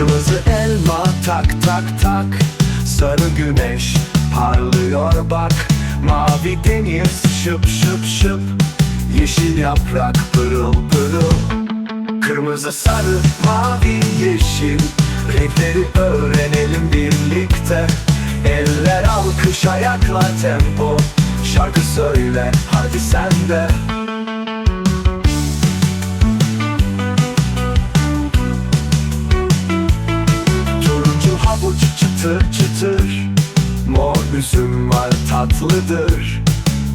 Kırmızı elma tak tak tak. Sarı güneş parlıyor bak. Mavi deniz şıp şıp şıp. Yeşil yaprak pırıl pırıl. Kırmızı sarı mavi yeşil. Renkleri öğrenelim birlikte. Eller alkış ayakla tempo. Şarkı söyle hadi sen de. Çıtır çıtır. Mor üzüm var tatlıdır.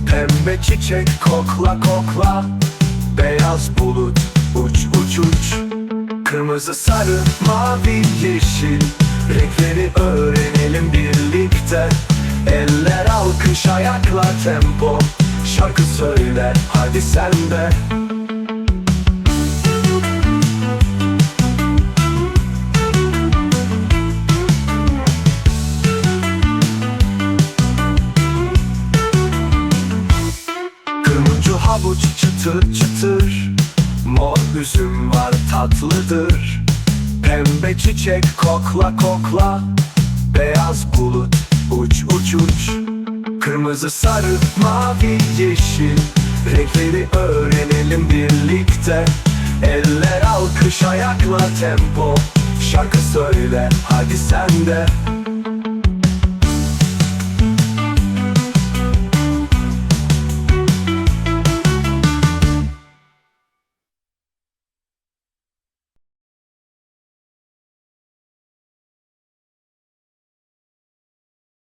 Pembe çiçek kokla kokla. Beyaz bulut uç uç uç. Kırmızı sarı mavi yeşil. Renkleri öğrenelim birlikte. Eller alkış ayaklar tempo. Şarkı söyle hadi sen de havuç çıtır çıtır Mor üzüm var tatlıdır. Pembe çiçek kokla kokla Beyaz bulut uç uç uç. Kırmızı sarı mavi yeşil Renkleri öğrenelim birlikte. Eller alkış ayaklar tempo Şarkı söyle hadi sen de